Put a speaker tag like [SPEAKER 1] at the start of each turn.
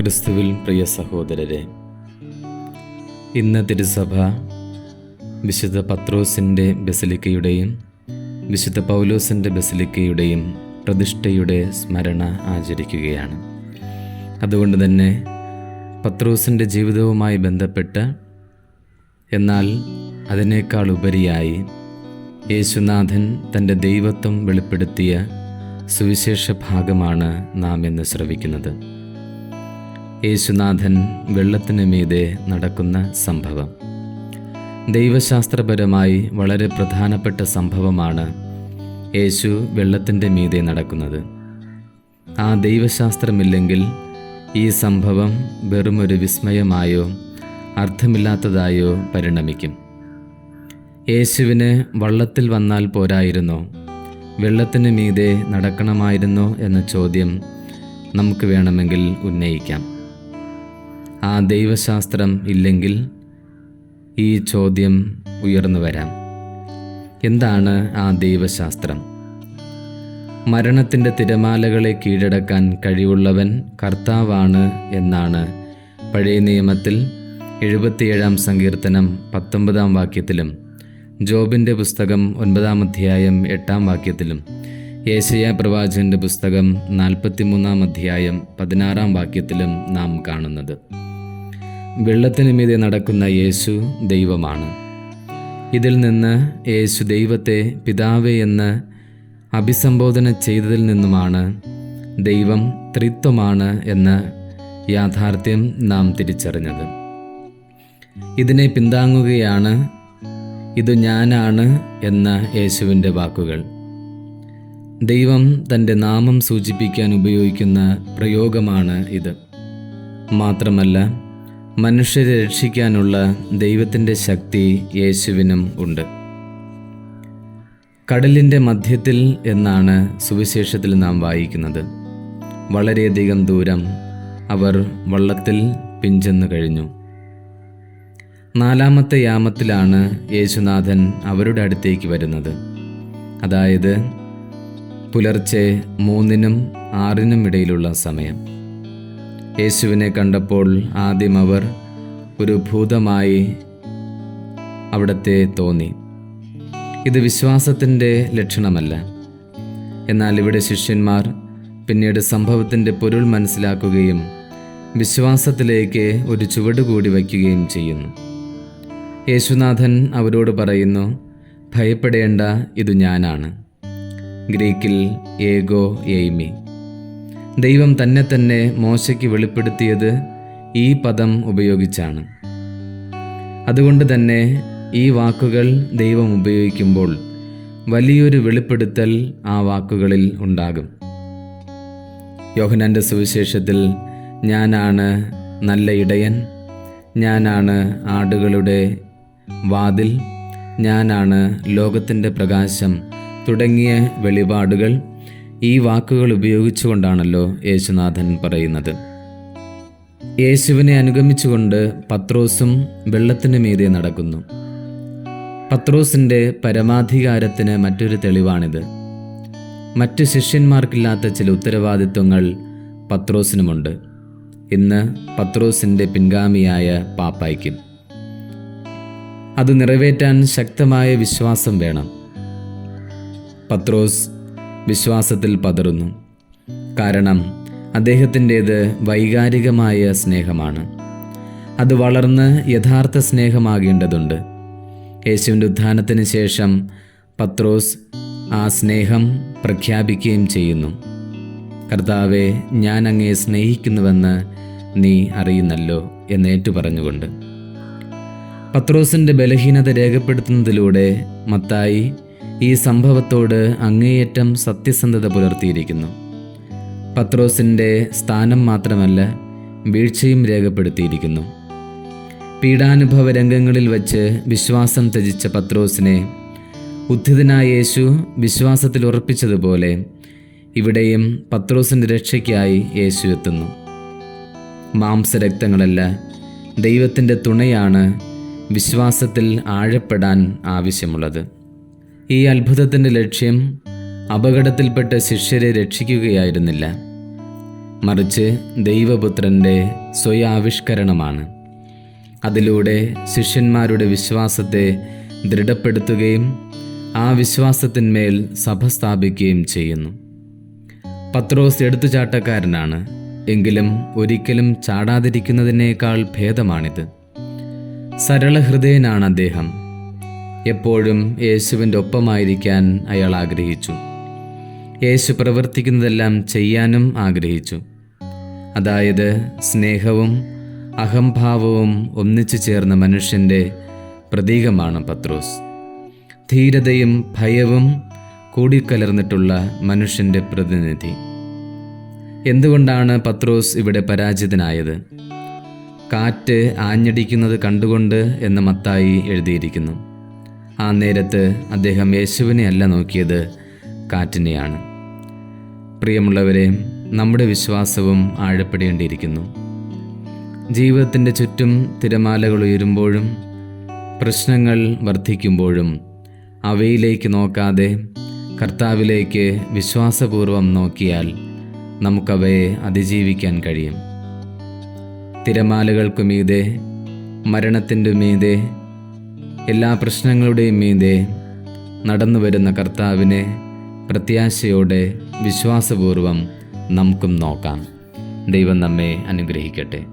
[SPEAKER 1] ക്രിസ്തുവിൽ പ്രിയ സഹോദരരെ ഇന്ന് തിരുസഭ വിശുദ്ധ പത്രോസിന്റെ ബസിലിക്കയുടെയും വിശുദ്ധ പൗലോസിന്റെ ബസിലിക്കയുടെയും പ്രതിഷ്ഠയുടെ സ്മരണ ആചരിക്കുകയാണ്. അതുകൊണ്ട് തന്നെ പത്രോസിന്റെ ജീവിതവുമായി ബന്ധപ്പെട്ട് എന്നാൽ അതിനേക്കാൾ ഉപരിയായി യേശുനാഥൻ തന്റെ ദൈവത്വം വെളിപ്പെടുത്തിയ സുവിശേഷ ഭാഗമാണ് നാം ഇന്ന് ശ്രവിക്കുന്നത്. യേശുനാഥൻ വെള്ളത്തിന് മീതെ നടക്കുന്ന സംഭവം. ദൈവശാസ്ത്രപരമായി വളരെ പ്രധാനപ്പെട്ട സംഭവമാണ് യേശു വെള്ളത്തിന്റെ മീതെ നടക്കുന്നത്. ആ ദൈവശാസ്ത്രമില്ലെങ്കിൽ ഈ സംഭവം വെറുമൊരു വിസ്മയമായോ അർത്ഥമില്ലാത്തതായോ പരിണമിക്കും. യേശുവിന് വള്ളത്തിൽ വന്നാൽ പോരായിരുന്നോ? വെള്ളത്തിന് മീതെ നടക്കണമായിരുന്നോ എന്ന ചോദ്യം നമുക്ക് വേണമെങ്കിൽ ഉന്നയിക്കാം. ആ ദൈവശാസ്ത്രം ഇല്ലെങ്കിൽ ഈ ചോദ്യം ഉയർന്നു വരാം. എന്താണ് ആ ദൈവശാസ്ത്രം? മരണത്തിന്റെ തിരമാലകളെ കീഴടക്കാൻ കഴിവുള്ളവൻ കർത്താവാണ് എന്നാണ് പഴയ നിയമത്തിൽ എഴുപത്തിയേഴാം സങ്കീർത്തനം പത്തൊമ്പതാം വാക്യത്തിലും ജോബിന്റെ പുസ്തകം ഒൻപതാം അധ്യായം എട്ടാം വാക്യത്തിലും യേശയ പ്രവാചകന്റെ പുസ്തകം നാൽപ്പത്തിമൂന്നാം അധ്യായം പതിനാറാം വാക്യത്തിലും നാം കാണുന്നത്. വെള്ളത്തിന് മീതെ നടക്കുന്ന യേശു ദൈവമാണ്. ഇതിൽ നിന്ന് യേശു ദൈവത്തെ പിതാവേ എന്ന് അഭിസംബോധന ചെയ്തതിൽ നിന്നുമാണ് ദൈവം ത്രിത്വമാണ് എന്ന യാഥാർത്ഥ്യം നാം തിരിച്ചറിഞ്ഞത്. ഇതിനെ പിന്താങ്ങുകയാണ് ഇത് ഞാനാണ് എന്ന യേശുവിന്റെ വാക്കുകൾ. ദൈവം തന്റെ നാമം സൂചിപ്പിക്കാൻ ഉപയോഗിക്കുന്ന പ്രയോഗമാണ് ഇത്. മാത്രമല്ല മനുഷ്യരെ രക്ഷിക്കാനുള്ള ദൈവത്തിന്റെ ശക്തി യേശുവിനും ഉണ്ട്. കടലിന്റെ മധ്യത്തിൽ എന്നാണ് സുവിശേഷത്തിൽ നാം വായിക്കുന്നത്. വളരെയധികം ദൂരം അവർ വള്ളത്തിൽ പിഞ്ചെന്നു കഴിഞ്ഞു. നാലാമത്തെ യാമത്തിലാണ് യേശുനാഥൻ അവരുടെ അടുത്തേക്ക് വരുന്നത്. അതായത് പുലർച്ചെ മൂന്നിനും ആറിനും ഇടയിലുള്ള സമയം. യേശുവിനെ കണ്ടപ്പോൾ ആദ്യം അവർ ഒരു ഭൂതമായി അവിടത്തെ തോന്നി. ഇത് വിശ്വാസത്തിന്റെ ലക്ഷണമല്ല. എന്നാൽ ഇവിടെ ശിഷ്യന്മാർ പിന്നീട് സംഭവത്തിന്റെ പൊരുൾ മനസ്സിലാക്കുകയും വിശ്വാസത്തിലേക്ക് ഒരു ചുവട് കൂടി വയ്ക്കുകയും ചെയ്യുന്നു. യേശുനാഥൻ അവരോട് പറയുന്നു ഭയപ്പെടേണ്ട ഇത് ഞാനാണ്. ഗ്രീക്കിൽ ഏഗോ എയ്മി. ദൈവം തന്നെ തന്നെ മോശയ്ക്ക് വെളിപ്പെടുത്തിയത് ഈ പദം ഉപയോഗിച്ചാണ്. അതുകൊണ്ട് തന്നെ ഈ വാക്കുകൾ ദൈവം ഉപയോഗിക്കുമ്പോൾ വലിയൊരു വെളിപ്പെടുത്തൽ ആ വാക്കുകളിൽ ഉണ്ടാകും. യോഹനാന്റെ സുവിശേഷത്തിൽ ഞാനാണ് നല്ല ഇടയൻ ഞാനാണ് ആടുകളുടെ വാതിൽ ഞാനാണ് ലോകത്തിന്റെ പ്രകാശം തുടങ്ങിയ വെളിപാടുകൾ ഈ വാക്കുകൾ ഉപയോഗിച്ചുകൊണ്ടാണല്ലോ യേശുനാഥൻ പറയുന്നത്. യേശുവിനെ അനുഗമിച്ചുകൊണ്ട് പത്രോസും വെള്ളത്തിന് മീതെ നടക്കുന്നു. പത്രോസിന്റെ പരമാധികാരത്തിന് മറ്റൊരു തെളിവാണിത്. മറ്റു ശിഷ്യന്മാർക്കില്ലാത്ത ചില ഉത്തരവാദിത്വങ്ങൾ പത്രോസിനുമുണ്ട്. ഇന്ന് പത്രോസിന്റെ പിൻഗാമിയായ പാപ്പായ്ക്കും. അത് നിറവേറ്റാൻ ശക്തമായ വിശ്വാസം വേണം. പത്രോസ് വിശ്വാസത്തിൽ പതറുന്നു. കാരണം അദ്ദേഹത്തിന്റേത് വൈകാരികമായ സ്നേഹമാണ്. അത് വളർന്ന് യഥാർത്ഥ സ്നേഹമാകേണ്ടതുണ്ട്. യേശുവിന്റെ ഉത്ഥാനത്തിന് ശേഷം പത്രോസ് ആ സ്നേഹം പ്രഖ്യാപിക്കുകയും ചെയ്യുന്നു. കർത്താവെ ഞാൻ അങ്ങയെ സ്നേഹിക്കുന്നുവെന്ന് നീ അറിയുന്നല്ലോ എന്നേറ്റു പറഞ്ഞുകൊണ്ട് പത്രോസിന്റെ ബലഹീനത രേഖപ്പെടുത്തുന്നതിലൂടെ മത്തായി ഈ സംഭവത്തോട് അങ്ങേയറ്റം സത്യസന്ധത പുലർത്തിയിരിക്കുന്നു. പത്രോസിന്റെ സ്ഥാനം മാത്രമല്ല വീഴ്ചയും രേഖപ്പെടുത്തിയിരിക്കുന്നു. പീഡാനുഭവ രംഗങ്ങളിൽ വച്ച് വിശ്വാസം ത്യജിച്ച പത്രോസിനെ ഉദ്ധിതനായ യേശു വിശ്വാസത്തിൽ ഉറപ്പിച്ചതുപോലെ ഇവിടെയും പത്രോസിന്റെ രക്ഷയ്ക്കായി യേശു എത്തുന്നു. മാംസരക്തങ്ങളല്ല ദൈവത്തിന്റെ തുണയാണ് വിശ്വാസത്തിൽ ആഴപ്പെടാൻ ആവശ്യമുള്ളത്. ഈ അത്ഭുതത്തിന്റെ ലക്ഷ്യം അപകടത്തിൽപ്പെട്ട ശിഷ്യരെ രക്ഷിക്കുകയായിരുന്നില്ല. മറിച്ച് ദൈവപുത്രന്റെ സ്വയാവിഷ്കരണമാണ്. അതിലൂടെ ശിഷ്യന്മാരുടെ വിശ്വാസത്തെ ദൃഢപ്പെടുത്തുകയും ആ വിശ്വാസത്തിന്മേൽ സഭ സ്ഥാപിക്കുകയും ചെയ്യുന്നു. പത്രോസ് എടുത്തുചാട്ടക്കാരനാണ് എങ്കിലും ഒരിക്കലും ചാടാതിരിക്കുന്നതിനേക്കാൾ ഭേദമാണിത്. സരളഹൃദയനാണ് അദ്ദേഹം. എപ്പോഴും യേശുവിന്റെ ഒപ്പമായിരിക്കാൻ അയാൾ ആഗ്രഹിച്ചു. യേശു പ്രവർത്തിക്കുന്നതെല്ലാം ചെയ്യാനും ആഗ്രഹിച്ചു. അതായത് സ്നേഹവും അഹംഭാവവും ഒന്നിച്ചു ചേർന്ന മനുഷ്യന്റെ പ്രതീകമാണ് പത്രോസ്. ധീരതയും ഭയവും കൂടിക്കലർന്നിട്ടുള്ള മനുഷ്യന്റെ പ്രതിനിധി. എന്തുകൊണ്ടാണ് പത്രോസ് ഇവിടെ പരാജിതനായത്? കാറ്റ് ആഞ്ഞടിക്കുന്നത് കണ്ടുകൊണ്ട് എന്ന് മത്തായി എഴുതിയിരിക്കുന്നു. ആ നേരത്ത് അദ്ദേഹം യേശുവിനെ അല്ല നോക്കിയത് കാറ്റിനെയാണ്. പ്രിയമുള്ളവരെ നമ്മുടെ വിശ്വാസവും ആഴപ്പെടേണ്ടിയിരിക്കുന്നു. ജീവിതത്തിന്റെ ചുറ്റും തിരമാലകൾ ഉയരുമ്പോഴും പ്രശ്നങ്ങൾ വർദ്ധിക്കുമ്പോഴും അവയിലേക്ക് നോക്കാതെ കർത്താവിലേക്ക് വിശ്വാസപൂർവം നോക്കിയാൽ നമുക്കവയെ അതിജീവിക്കാൻ കഴിയും. തിരമാലകൾക്കുമീതെ മരണത്തിന്റെ മീതെ എല്ലാ പ്രശ്നങ്ങളുടെയും മീതെ നടന്നു വരുന്ന കർത്താവിനെ പ്രത്യാശയോടെ വിശ്വാസപൂർവം നമുക്കും നോക്കാം. ദൈവം നമ്മെ അനുഗ്രഹിക്കട്ടെ.